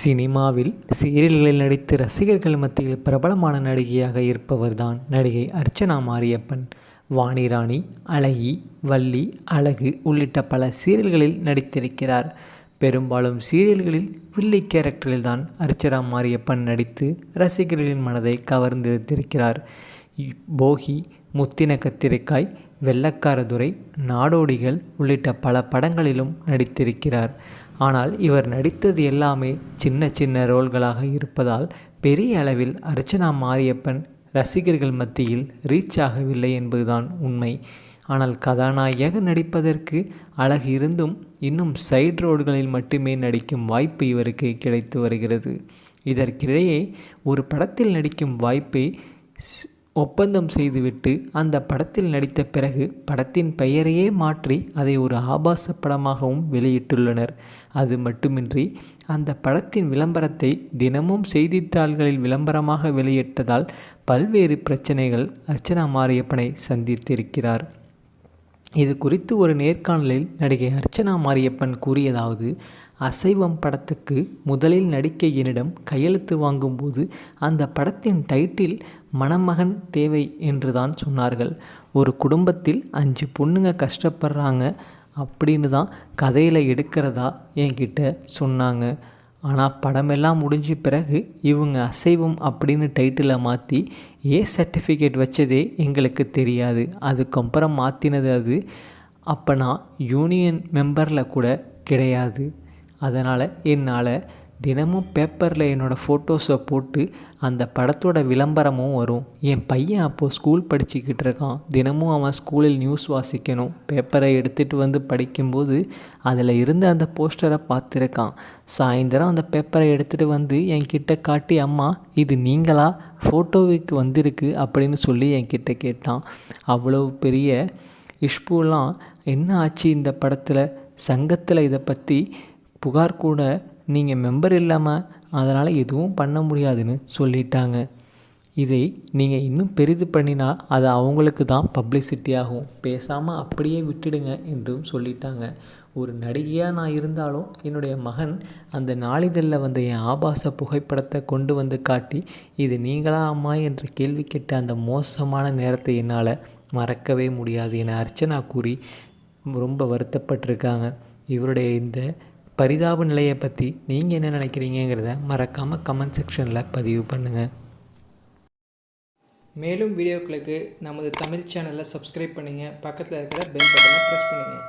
சினிமாவில் சீரியல்களில் நடித்து ரசிகர்கள் மத்தியில் பிரபலமான நடிகையாக இருப்பவர்தான் நடிகை அர்ச்சனா மாரியப்பன். வாணிராணி அழகி வள்ளி அழகு உள்ளிட்ட பல சீரியல்களில் நடித்திருக்கிறார். பெரும்பாலும் சீரியல்களில் வில்லி கேரக்டரில் தான் அர்ச்சனா மாரியப்பன் நடித்து ரசிகர்களின் மனதை கவர்ந்திருத்திருக்கிறார் போகி முத்தின கத்திரிக்காய் வெள்ளக்காரதுரை நாடோடிகள் உள்ளிட்ட பல படங்களிலும் நடித்திருக்கிறார். ஆனால் இவர் நடித்தது எல்லாமே சின்ன சின்ன ரோல்களாக இருப்பதால் பெரிய அளவில் அர்ச்சனா மாரியப்பன் ரசிகர்கள் மத்தியில் ரீச் ஆகவில்லை என்பதுதான் உண்மை. ஆனால் கதாநாயக நடிப்பதற்கு அழகு இருந்தும் இன்னும் சைடு ரோடுகளில் மட்டுமே நடிக்கும் வாய்ப்பு இவருக்கு கிடைத்து வருகிறது. இதற்கிடையே ஒரு படத்தில் நடிக்கும் வாய்ப்பை ஒப்பந்தம் செய்துவிட்டு அந்த படத்தில் நடித்த பிறகு படத்தின் பெயரையே மாற்றி அதை ஒரு ஆபாச படமாகவும் வெளியிட்டுள்ளனர். அது மட்டுமின்றி அந்த படத்தின் விளம்பரத்தை தினமும் செய்தித்தாள்களில் விளம்பரமாக வெளியிட்டதால் பல்வேறு பிரச்சனைகள் அர்ச்சனா மாரியப்பனை சந்தித்திருக்கிறார். இது குறித்து ஒரு நேர்காணலில் நடிகை அர்ச்சனா மாரியப்பன் கூறியதாவது அசைவம் படத்துக்கு முதலில் நடிக்க என்னிடம் கையெழுத்து வாங்கும்போது அந்த படத்தின் டைட்டில் மணமகன் தேவை என்று தான் சொன்னார்கள். ஒரு குடும்பத்தில் அஞ்சு பொண்ணுங்க கஷ்டப்படுறாங்க அப்படின்னு தான் கதையில் எடுக்கிறதா என்கிட்ட சொன்னாங்க. ஆனால் படமெல்லாம் முடிஞ்ச பிறகு இவங்க அசைவம் அப்படின்னு டைட்டிலை மாற்றி ஏ சர்டிஃபிகேட் வச்சதே எங்களுக்கு தெரியாது. அதுக்கப்புறம் மாற்றினது அது. அப்போ நான் யூனியன் மெம்பரில் கூட கிடையாது. அதனால் என்னால் தினமும் பேப்பரில் என்னோடய ஃபோட்டோஸை போட்டு அந்த படத்தோட விளம்பரமும் வரும். என் பையன் அப்போது ஸ்கூல் படிச்சுக்கிட்டு இருக்கான். தினமும் அவன் ஸ்கூலில் நியூஸ் வாசிக்கணும். பேப்பரை எடுத்துகிட்டு வந்து படிக்கும்போது அதில் இருந்த அந்த போஸ்டரை பார்த்துருக்கான். சாயந்தரம் அந்த பேப்பரை எடுத்துகிட்டு வந்து என்கிட்ட காட்டி அம்மா இது நீங்களா? ஃபோட்டோவுக்கு வந்திருக்கு அப்படின்னு சொல்லி என்கிட்ட கேட்டான். அவ்வளோ பெரிய இஷ்புலாம் என்ன ஆச்சு இந்த படத்தில்? சங்கத்தில் இதை பற்றி புகார் கூட நீங்கள் மெம்பர் இல்லாமல் அதனால் எதுவும் பண்ண முடியாதுன்னு சொல்லிட்டாங்க. இதை நீங்கள் இன்னும் பெரிது பண்ணினா அது அவங்களுக்கு தான் பப்ளிசிட்டி ஆகும். பேசாமல் அப்படியே விட்டுடுங்க என்றும் சொல்லிட்டாங்க. ஒரு நடிகையாக நான் இருந்தாலும் என்னுடைய மகன் அந்த நாளிதழில் வந்த என் ஆபாச புகைப்படத்தை கொண்டு வந்து காட்டி இது நீங்களா அம்மா? என்ற கேள்வி கேட்ட அந்த மோசமான நேரத்தை என்னால் மறக்கவே முடியாது என அர்ச்சனா கூறி ரொம்ப வருத்தப்பட்டிருக்காங்க. இவருடைய இந்த பரிதாப நிலையை பற்றி நீங்கள் என்ன நினைக்கிறீங்கிறத மறக்காமல் கமெண்ட் செக்ஷனில் பதிவு பண்ணுங்கள் மேலும் வீடியோக்களுக்கு நமது தமிழ் சேனலை சப்ஸ்கிரைப் பண்ணுங்கள் பக்கத்தில் இருக்கிற பெல் பட்டனை ப்ரெஸ் பண்ணுங்கள்